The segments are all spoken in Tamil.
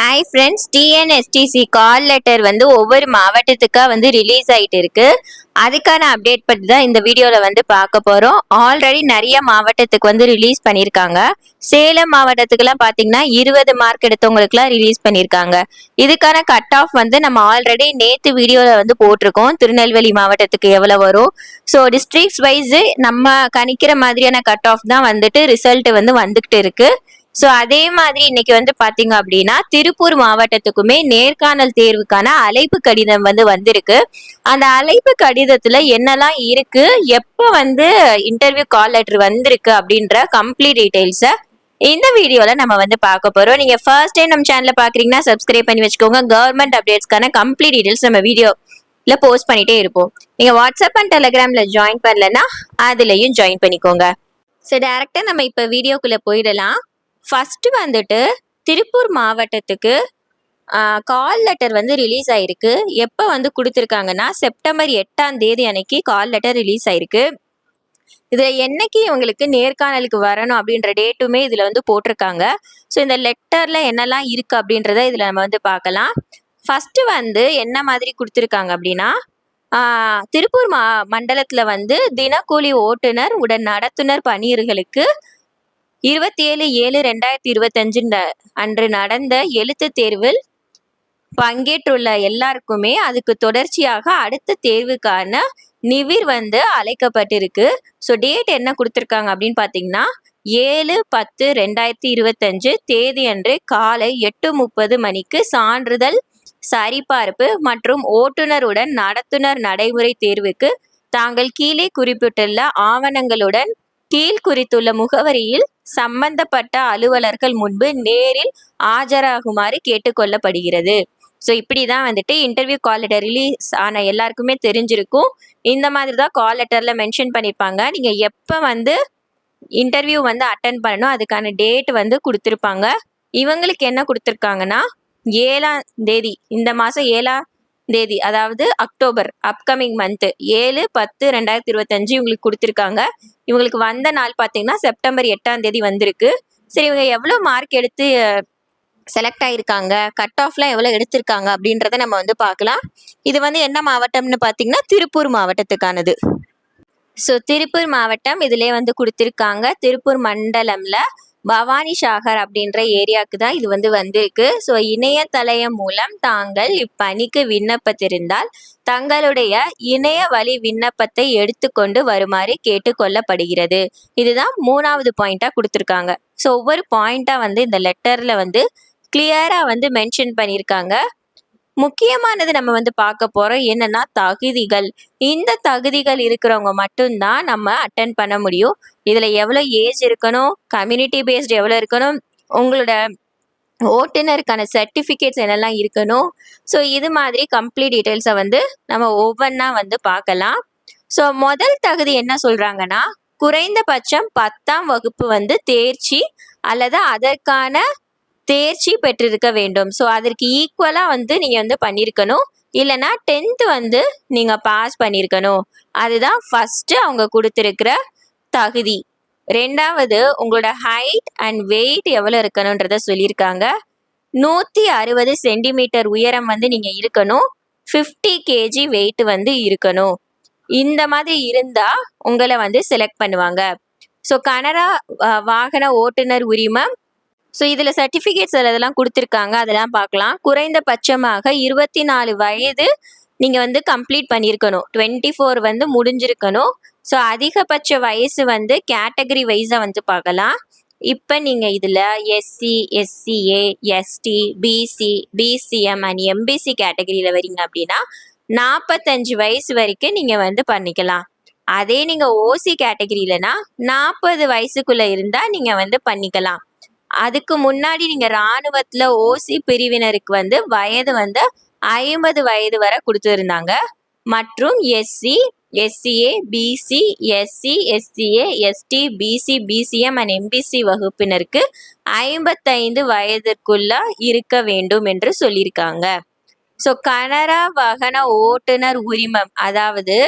Hi friends TNSTC call letter வந்து ஒவ்வொரு மாவட்டத்துக்காக வந்து ரிலீஸ் ஆகிட்டு இருக்கு அதுக்கான அப்டேட் பற்றி தான் இந்த வீடியோவில் வந்து பார்க்க போகிறோம் ஆல்ரெடி நிறைய மாவட்டத்துக்கு வந்து ரிலீஸ் பண்ணியிருக்காங்க. சேலம் மாவட்டத்துக்குலாம் பார்த்தீங்கன்னா இருபது மார்க் எடுத்தவங்களுக்குலாம் ரிலீஸ் பண்ணியிருக்காங்க. இதுக்கான கட் ஆஃப் வந்து நம்ம ஆல்ரெடி நேற்று வீடியோவில் வந்து போட்டிருக்கோம். திருநெல்வேலி மாவட்டத்துக்கு எவ்வளோ வரும். ஸோ டிஸ்ட்ரிக்ஸ் வைஸு நம்ம கணிக்கிற மாதிரியான கட் ஆஃப் தான் வந்துட்டு ரிசல்ட் வந்து வந்துக்கிட்டு இருக்குது ஸோ அதே மாதிரி இன்னைக்கு வந்து பாத்தீங்க அப்படின்னா திருப்பூர் மாவட்டத்துக்குமே நேர்காணல் தேர்வுக்கான அழைப்பு கடிதம் வந்து வந்திருக்கு. அந்த அழைப்பு கடிதத்துல என்னெல்லாம் இருக்கு எப்போ வந்து இன்டர்வியூ கால் லெட்டர் வந்திருக்கு அப்படின்ற கம்ப்ளீட் டீட்டெயில்ஸை இந்த வீடியோல நம்ம வந்து பார்க்க போறோம். நீங்க ஃபர்ஸ்ட் டைம் நம்ம சேனலில் பாக்குறீங்கன்னா சப்ஸ்கிரைப் பண்ணி வச்சுக்கோங்க. கவர்மெண்ட் அப்டேட்ஸ்க்கான கம்ப்ளீட் டீடைல்ஸ் நம்ம வீடியோ இல்ல போஸ்ட் பண்ணிட்டே இருப்போம். நீங்க வாட்ஸ்அப் அண்ட் டெலிகிராம்ல ஜாயின் பண்ணலன்னா அதுலயும் ஜாயின் பண்ணிக்கோங்க. ஸோ டேரக்டா நம்ம இப்ப வீடியோக்குள்ள போயிடலாம். ஃபஸ்ட்டு வந்துட்டு திருப்பூர் மாவட்டத்துக்கு கால் லெட்டர் வந்து ரிலீஸ் ஆயிருக்கு. எப்போ வந்து கொடுத்துருக்காங்கன்னா செப்டம்பர் எட்டாம் தேதி அன்னைக்கு கால் லெட்டர் ரிலீஸ் ஆயிருக்கு. இதில் என்னைக்கு இவங்களுக்கு நேர்காணலுக்கு வரணும் அப்படின்ற டேட்டுமே இதில் வந்து போட்டிருக்காங்க. ஸோ இந்த லெட்டரில் என்னெல்லாம் இருக்குது அப்படின்றத இதில் நம்ம வந்து பார்க்கலாம். ஃபஸ்ட்டு வந்து என்ன மாதிரி கொடுத்துருக்காங்க அப்படின்னா திருப்பூர் மா மண்டலத்தில் வந்து தினக்கூலி ஓட்டுநர் உடன் நடத்துனர் பணியர்களுக்கு இருபத்தி ஏழு ஏழு ரெண்டாயிரத்தி இருபத்தஞ்சு அன்று நடந்த எழுத்து தேர்வில் பங்கேற்றுள்ள எல்லாருக்குமே அதுக்கு தொடர்ச்சியாக அடுத்த தேர்வுக்கான நிவிர் வந்து அழைக்கப்பட்டிருக்கு. ஸோ டேட் என்ன கொடுத்துருக்காங்க அப்படின்னு பார்த்தீங்கன்னா ஏழு பத்து ரெண்டாயிரத்தி இருபத்தஞ்சு தேதி அன்று காலை எட்டு முப்பது மணிக்கு சான்றிதழ் சரிபார்ப்பு மற்றும் ஓட்டுநருடன் நடத்துனர் நடைமுறை தேர்வுக்கு தாங்கள் கீழே குறிப்பிட்டுள்ள ஆவணங்களுடன் கீழ் குறித்துள்ள முகவரியில் சம்பந்தப்பட்ட அலுவலர்கள் முன்பு நேரில் ஆஜராகுமாறு கேட்டுக்கொள்ளப்படுகிறது. ஸோ இப்படி தான் வந்துட்டு இன்டர்வியூ கால் லெட்டர் ரிலீஸ் ஆன எல்லாருக்குமே தெரிஞ்சிருக்கும். இந்த மாதிரி தான் கால் லெட்டரில் மென்ஷன் பண்ணியிருப்பாங்க நீங்கள் எப்போ வந்து இன்டர்வியூ வந்து அட்டன் பண்ணணும் அதுக்கான டேட் வந்து கொடுத்துருப்பாங்க. இவங்களுக்கு என்ன கொடுத்துருக்காங்கன்னா ஏழாம் தேதி இந்த மாதம் ஏழாம் தேதி அதாவது அக்டோபர் அப்கமிங் மந்த்து ஏழு பத்து ரெண்டாயிரத்தி இருபத்தஞ்சு இவங்களுக்கு கொடுத்துருக்காங்க. இவங்களுக்கு வந்த நாள் பார்த்தீங்கன்னா செப்டம்பர் எட்டாம் தேதி வந்திருக்கு. சரி இவங்க எவ்வளோ மார்க் எடுத்து செலக்ட் ஆயிருக்காங்க? கட் ஆஃப்லாம் எவ்வளோ எடுத்திருக்காங்க? அப்படின்றத நம்ம வந்து பார்க்கலாம். இது வந்து என்ன மாவட்டம்னு பார்த்தீங்கன்னா திருப்பூர் மாவட்டத்துக்கானது. ஸோ திருப்பூர் மாவட்டம் இதிலே வந்து கொடுத்துருக்காங்க. திருப்பூர் மண்டலமில் பவானி சாகர் அப்படின்ற ஏரியாவுக்கு தான் இது வந்து வந்திருக்கு. ஸோ இணையதளம் மூலம் தாங்கள் இப்பணிக்கு விண்ணப்பத்திருந்தால் தங்களுடைய இணைய வழி விண்ணப்பத்தை எடுத்துக்கொண்டு வருமாறு கேட்டுக்கொள்ளப்படுகிறது. இதுதான் மூணாவது பாயிண்டாக கொடுத்துருக்காங்க. ஸோ ஒவ்வொரு பாயிண்ட்டாக வந்து இந்த லெட்டரில் வந்து கிளியராக வந்து மென்ஷன் பண்ணியிருக்காங்க. முக்கியமானது நம்ம வந்து பார்க்க போகிறோம் என்னன்னா தகுதிகள். இந்த தகுதிகள் இருக்கிறவங்க மட்டும்தான் நம்ம அட்டன் பண்ண முடியும். இதில் எவ்வளோ ஏஜ் இருக்கணும் கம்யூனிட்டி பேஸ்டு எவ்வளோ இருக்கணும் உங்களோட ஓட்டுநருக்கான சர்டிஃபிகேட்ஸ் என்னெல்லாம் இருக்கணும். ஸோ இது மாதிரி கம்ப்ளீட் டீட்டெயில்ஸை வந்து நம்ம ஒவ்வொன்றா வந்து பார்க்கலாம். ஸோ முதல் தகுதி என்ன சொல்கிறாங்கன்னா குறைந்தபட்சம் பத்தாம் வகுப்பு வந்து தேர்ச்சி அல்லது அதற்கான தேர்ச்சி பெற்றிருக்க வேண்டும். ஸோ அதற்கு ஈக்குவலாக வந்து நீங்கள் வந்து பண்ணியிருக்கணும் இல்லைன்னா டென்த்து வந்து நீங்கள் பாஸ் பண்ணியிருக்கணும் அதுதான் ஃபஸ்ட்டு அவங்க கொடுத்துருக்கிற தகுதி. ரெண்டாவது உங்களோட ஹைட் அண்ட் வெயிட் எவ்வளோ இருக்கணுன்றத சொல்லியிருக்காங்க. நூற்றி அறுபது சென்டிமீட்டர் உயரம் வந்து நீங்கள் இருக்கணும். ஃபிஃப்டி கேஜி வெயிட் வந்து இருக்கணும். இந்த மாதிரி இருந்தால் உங்களை வந்து செலக்ட் பண்ணுவாங்க. ஸோ கனரா வாகன ஓட்டுநர் உரிமம் ஸோ இதில் சர்டிஃபிகேட்ஸ் அதெல்லாம் கொடுத்துருக்காங்க. அதெல்லாம் பார்க்கலாம். குறைந்தபட்சமாக இருபத்தி நாலு வயது நீங்கள் வந்து கம்ப்ளீட் பண்ணியிருக்கணும். டுவெண்ட்டி ஃபோர் வந்து முடிஞ்சிருக்கணும். ஸோ அதிகபட்ச வயசு வந்து கேட்டகரி வைஸாக வந்து பார்க்கலாம். இப்போ நீங்கள் இதில் SC SCA ST BC BCM and MBC கேட்டகரியில் வரீங்க அப்படின்னா நாற்பத்தஞ்சு வயசு வரைக்கும் நீங்கள் வந்து பண்ணிக்கலாம். அதே நீங்கள் ஓசி கேட்டகரியிலனா நாற்பது வயசுக்குள்ளே இருந்தால் நீங்கள் வந்து பண்ணிக்கலாம். அதுக்கு முன்னாடி நீங்கள் ராணுவத்துல ஓசி பிரிவினருக்கு வந்து வயது வந்து ஐம்பது வயது வரை கொடுத்துருந்தாங்க. மற்றும் SC SCA BC SC SCA ST BC BCM and MBC வகுப்பினருக்கு ஐம்பத்தைந்து வயதிற்குள்ள இருக்க வேண்டும் என்று சொல்லியிருக்காங்க. ஸோ கனரா வாகன ஓட்டுநர் உரிமம் அதாவது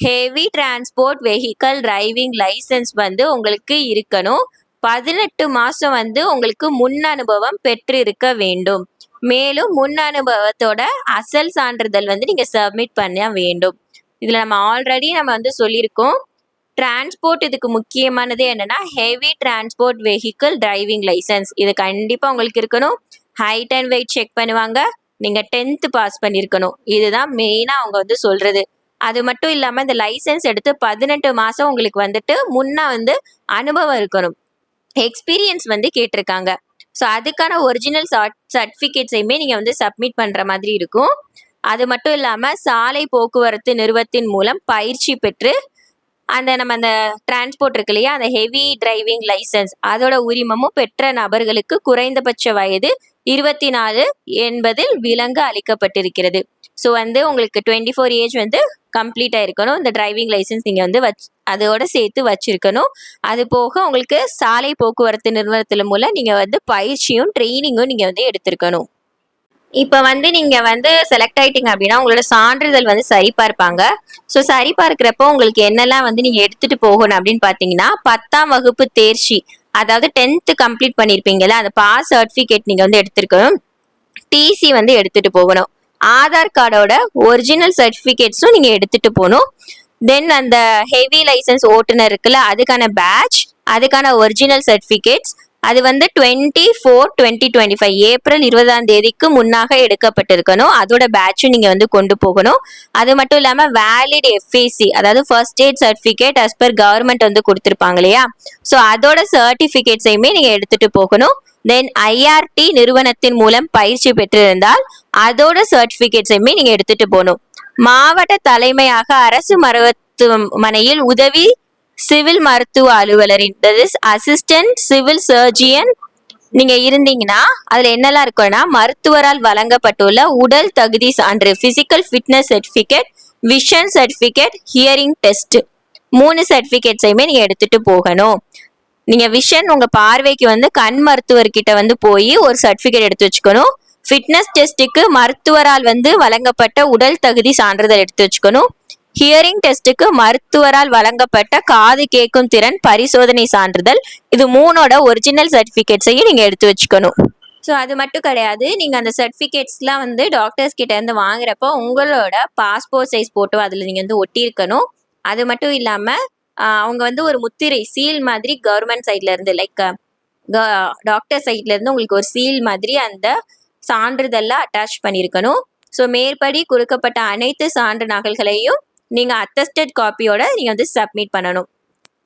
heavy transport vehicle driving licence வந்து உங்களுக்கு இருக்கணும். பதினெட்டு மாதம் வந்து உங்களுக்கு முன் அனுபவம் பெற்று இருக்க வேண்டும். மேலும் முன் அனுபவத்தோட அசல் சான்றிதழ் வந்து நீங்கள் சப்மிட் பண்ண வேண்டும். இதில் நம்ம ஆல்ரெடி நம்ம வந்து சொல்லியிருக்கோம். டிரான்ஸ்போர்ட் இதுக்கு முக்கியமானது என்னன்னா heavy transport vehicle driving licence இது கண்டிப்பாக உங்களுக்கு இருக்கணும். ஹைட் அண்ட் வெயிட் செக் பண்ணுவாங்க. நீங்கள் டென்த்து பாஸ் பண்ணியிருக்கணும் இதுதான் மெயினாக அவங்க வந்து சொல்கிறது அது மட்டும் இல்லாமல் இந்த லைசன்ஸ் எடுத்து பதினெட்டு மாதம் உங்களுக்கு வந்துட்டு முன்னே வந்து அனுபவம் இருக்கணும். எக்ஸ்பீரியன்ஸ் வந்து கேட்டிருக்காங்க. ஸோ அதுக்கான ஒரிஜினல் சர்டிஃபிகேட்ஸையுமே நீங்கள் வந்து சப்மிட் பண்ணுற மாதிரி இருக்கும். அது மட்டும் இல்லாமல் சாலை போக்குவரத்து நிறுவத்தின் மூலம் பயிற்சி பெற்று அந்த நம்ம அந்த டிரான்ஸ்போர்ட் இருக்கு இல்லையா அந்த ஹெவி டிரைவிங் லைசன்ஸ் அதோட உரிமமும் பெற்ற நபர்களுக்கு குறைந்தபட்ச வயது இருபத்தி நாலு என்பதில் விலங்கு அளிக்கப்பட்டிருக்கிறது. ஸோ வந்து உங்களுக்கு டுவெண்ட்டி ஃபோர் ஏஜ் வந்து கம்ப்ளீட்டாக இருக்கணும் இந்த டிரைவிங் லைசன்ஸ் நீங்கள் வந்து வச் அதோட சேர்த்து வச்சுருக்கணும். அது போக உங்களுக்கு சாலை போக்குவரத்து நிறுவனத்தில் மூலம் நீங்கள் வந்து பயிற்சியும் ட்ரைனிங்கும் நீங்கள் வந்து எடுத்திருக்கணும். இப்போ வந்து நீங்கள் வந்து செலக்ட் ஆயிட்டீங்க அப்படின்னா உங்களோட சான்றிதழ் வந்து சரிபார்ப்பாங்க ஸோ சரிபார்க்கிறப்போ உங்களுக்கு என்னெல்லாம் வந்து நீங்கள் எடுத்துகிட்டு போகணும் அப்படின்னு பார்த்தீங்கன்னா பத்தாம் வகுப்பு தேர்ச்சி அதாவது டென்த்து கம்ப்ளீட் பண்ணியிருப்பீங்கல்ல அந்த பாஸ் சர்டிஃபிகேட் நீங்கள் வந்து எடுத்துருக்கணும். டிசி வந்து எடுத்துகிட்டு போகணும். ஆதார் கார்டோட ஒரிஜினல் சர்டிஃபிகேட்ஸும் நீங்கள் எடுத்துகிட்டு போகணும் தென் அந்த ஹெவி லைசன்ஸ் ஓட்டுநர் இருக்குல்ல அதுக்கான பேட்ச் அதுக்கான ஒரிஜினல் சர்டிஃபிகேட்ஸ் அது வந்து twenty four twenty twenty five April இருபதாம் தேதிக்கு முன்னாக எடுக்கப்பட்டிருக்கணும். அதோட பேட்சும் நீங்கள் வந்து கொண்டு போகணும். அது மட்டும் இல்லாமல் வேலிட் எஃப்ஏசி அதாவது first aid certificate as per government வந்து கொடுத்துருப்பாங்க இல்லையா? ஸோ அதோட சர்டிஃபிகேட்ஸையுமே நீங்கள் எடுத்துகிட்டு போகணும். தென் ஐஆர்டி நிறுவனத்தின் மூலம் பயிற்சி பெற்றிருந்தால் அதோட சர்டிஃபிகேட்ஸையுமே நீங்கள் எடுத்துகிட்டு போகணும் மாவட்ட தலைமையாக அரசு மருத்துவமனையில் உதவி சிவில் மருத்துவ அலுவலரின் that is assistant civil surgeon நீங்க இருந்தீங்கன்னா அதுல என்னெல்லாம் இருக்கும்னா மருத்துவரால் வழங்கப்பட்டுள்ள உடல் தகுதி சான்று physical fitness certificate vision certificate hearing test மூணு சர்டிபிகேட்ஸையுமே நீங்க எடுத்துட்டு போகணும். நீங்க விஷன் உங்க பார்வைக்கு வந்து கண் மருத்துவர்கிட்ட வந்து போய் ஒரு சர்டிபிகேட் எடுத்து வச்சுக்கணும். ஃபிட்னஸ் டெஸ்ட்டுக்கு மருத்துவரால் வந்து வழங்கப்பட்ட உடல் தகுதி சான்றிதழ் எடுத்து வச்சுக்கணும். ஹியரிங் டெஸ்ட்டுக்கு மருத்துவரால் வழங்கப்பட்ட காது கேட்கும் திறன் பரிசோதனை சான்றிதழ். இது மூணோட ஒரிஜினல் சர்டிஃபிகேட்ஸையும் நீங்கள் எடுத்து வச்சுக்கணும். ஸோ அது மட்டும் கிடையாது. நீங்கள் அந்த சர்டிஃபிகேட்ஸ்லாம் வந்து டாக்டர்ஸ் கிட்டேருந்து வாங்குறப்போ உங்களோட பாஸ்போர்ட் சைஸ் போட்டோ அதில் நீங்கள் வந்து ஒட்டியிருக்கணும். அது மட்டும் இல்லாமல் அவங்க வந்து ஒரு முத்திரை சீல் மாதிரி கவர்மெண்ட் சைட்லேருந்து லைக் டாக்டர் சைட்லேருந்து உங்களுக்கு ஒரு சீல் மாதிரி அந்த சான்றிதழில் அட்டாச் பண்ணியிருக்கணும் ஸோ மேற்படி கொடுக்கப்பட்ட அனைத்து சான்று நகல்களையும் நீங்கள் அத்தஸ்டட் காப்பியோட நீங்கள் வந்து சப்மிட் பண்ணணும்.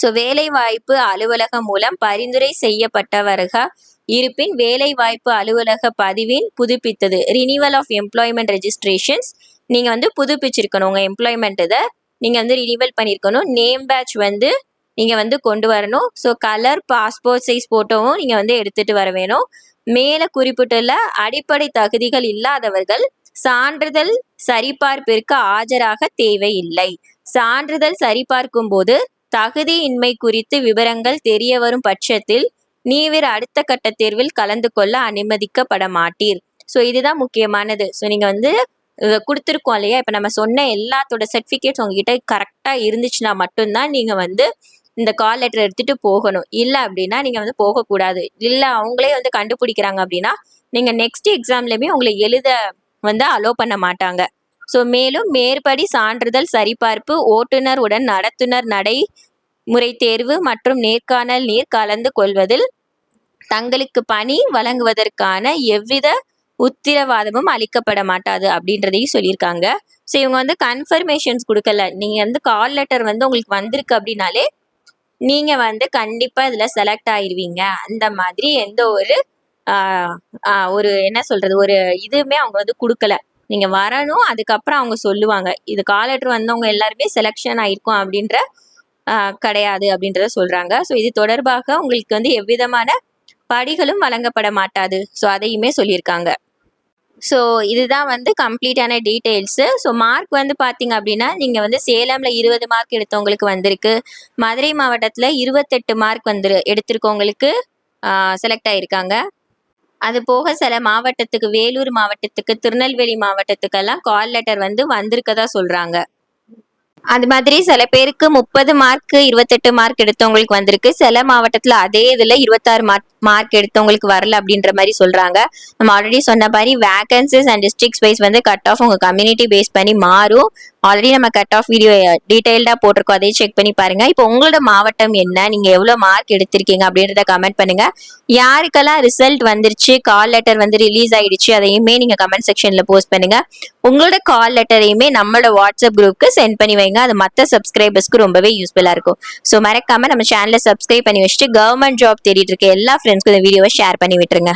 ஸோ வேலைவாய்ப்பு அலுவலகம் மூலம் பரிந்துரை செய்யப்பட்டவர்கள் இருப்பின் வேலைவாய்ப்பு அலுவலக பதிவின் புதுப்பித்தது ரினிவல் ஆஃப் எம்ப்ளாய்மெண்ட் ரெஜிஸ்ட்ரேஷன்ஸ் நீங்கள் வந்து புதுப்பிச்சிருக்கணும். உங்கள் எம்ப்ளாய்மெண்ட் இதை நீங்கள் வந்து ரினிவல் பண்ணியிருக்கணும் நேம் பேட்ச் வந்து நீங்கள் வந்து கொண்டு வரணும். ஸோ கலர் பாஸ்போர்ட் சைஸ் ஃபோட்டோவும் நீங்கள் வந்து எடுத்துகிட்டு வர வேணும். மேலே குறிப்பிட்டுள்ள அடிப்படை தகுதிகள் இல்லாதவர்கள் சான்றிதழ் சரிபார்ப்பிற்கு ஆஜராக தேவையில்லை. சான்றிதழ் சரிபார்க்கும் போது தகுதியின்மை குறித்து விவரங்கள் தெரிய வரும் பட்சத்தில் நீவிர் அடுத்த கட்ட தேர்வில் கலந்து கொள்ள அனுமதிக்கப்பட மாட்டீர். ஸோ இதுதான் முக்கியமானது. ஸோ நீங்கள் வந்து கொடுத்துருக்கோம் இல்லையா? இப்போ நம்ம சொன்ன எல்லாத்தோட சர்டிஃபிகேட்ஸ் உங்ககிட்ட கரெக்டாக இருந்துச்சுன்னா மட்டும்தான் நீங்கள் வந்து இந்த கால் லெட்டர் எடுத்துகிட்டு போகணும். இல்லை அப்படின்னா நீங்கள் வந்து போகக்கூடாது. இல்லை அவங்களே வந்து கண்டுபிடிக்கிறாங்க அப்படின்னா நீங்கள் நெக்ஸ்ட் எக்ஸாம்லேயுமே உங்களை எழுத வந்து அலோ பண்ண மாட்டாங்க. ஸோ மேலும் மேற்படி சான்றிதழ் சரிபார்ப்பு ஓட்டுநர் உடன் நடத்துனர் நடை முறை தேர்வு மற்றும் நேர்காணல் நீர் கலந்து கொள்வதில் தங்களுக்கு பணி வழங்குவதற்கான எவ்வித உத்திரவாதமும் அளிக்கப்பட மாட்டாது அப்படின்றதையும் சொல்லியிருக்காங்க. ஸோ இவங்க வந்து கன்ஃபர்மேஷன்ஸ் கொடுக்கல. நீங்கள் வந்து கால் லெட்டர் வந்து உங்களுக்கு வந்திருக்கு அப்படின்னாலே நீங்கள் வந்து கண்டிப்பாக இதில் செலக்ட் ஆயிடுவீங்க அந்த மாதிரி எந்த ஒரு ஒரு என்ன சொல்கிறது ஒரு இதுவுமே அவங்க வந்து கொடுக்கல. நீங்கள் வரணும் அதுக்கப்புறம் அவங்க சொல்லுவாங்க. இது காலட்ரு வந்தவங்க எல்லாருமே செலெக்ஷன் ஆயிருக்கும் அப்படின்ற கிடையாது அப்படின்றத சொல்கிறாங்க ஸோ இது தொடர்பாக உங்களுக்கு வந்து எவ்விதமான படிகளும் வழங்கப்பட மாட்டாது. ஸோ அதையுமே சொல்லியிருக்காங்க. ஸோ இதுதான் வந்து கம்ப்ளீட்டான டீட்டெயில்ஸு ஸோ மார்க் வந்து பார்த்தீங்க அப்படின்னா நீங்கள் வந்து சேலமில் இருபது மார்க் எடுத்தவங்களுக்கு வந்திருக்கு. மதுரை மாவட்டத்தில் இருபத்தெட்டு மார்க் வந்து எடுத்திருக்கவங்களுக்கு செலக்ட் ஆகியிருக்காங்க அது போக சில மாவட்டத்துக்கு வேலூர் மாவட்டத்துக்கு திருநெல்வேலி மாவட்டத்துக்கெல்லாம் கால் லெட்டர் வந்து வந்திருக்கதா சொல்கிறாங்க அது மாதிரி சில பேருக்கு முப்பது மார்க் இருபத்தெட்டு மார்க் எடுத்தவங்களுக்கு வந்திருக்கு. சில மாவட்டத்துல அதே இதுல இருபத்தாறு மார்க் மார்க் எடுத்தவங்களுக்கு வரல அப்படின்ற மாதிரி சொல்றாங்க. நம்ம ஆல்ரெடி சொன்ன மாதிரி வேகன்சிஸ் அண்ட் டிஸ்ட்ரிக்ஸ் வைஸ் வந்து கட் ஆஃப் உங்க கம்யூனிட்டி பேஸ் பண்ணி மாறும். ஆல்ரெடி நம்ம கட் ஆஃப் வீடியோ டீடைல்டா போட்டிருக்கோம். அதையும் செக் பண்ணி பாருங்க. இப்போ உங்களோட மாவட்டம் என்ன? நீங்க எவ்வளவு மார்க் எடுத்திருக்கீங்க அப்படின்றத கமெண்ட் பண்ணுங்க. யாருக்கெல்லாம் ரிசல்ட் வந்துருச்சு? கால் லெட்டர் வந்து ரிலீஸ் ஆயிடுச்சு? அதையுமே நீங்க கமெண்ட் செக்ஷன்ல போஸ்ட் பண்ணுங்க. உங்களோட கால் லெட்டரையுமே நம்மளோட வாட்ஸ்அப் குரூப்க்கு சென்ட் பண்ணி வைங்க. அது மற்ற சப்ஸ்கிரைபர்ஸ்க்கு ரொம்பவே யூஸ்ஃபுல்லா இருக்கும். ஸோ மறக்காம நம்ம சேனலை சப்ஸ்கிரைப் பண்ணி வச்சுட்டு கவர்மெண்ட் ஜாப் தேடிட்டு இருக்க எல்லா ஃப்ரெண்ட்ஸ்க்கும் இந்த வீடியோவை ஷேர் பண்ணி விட்டுருங்க.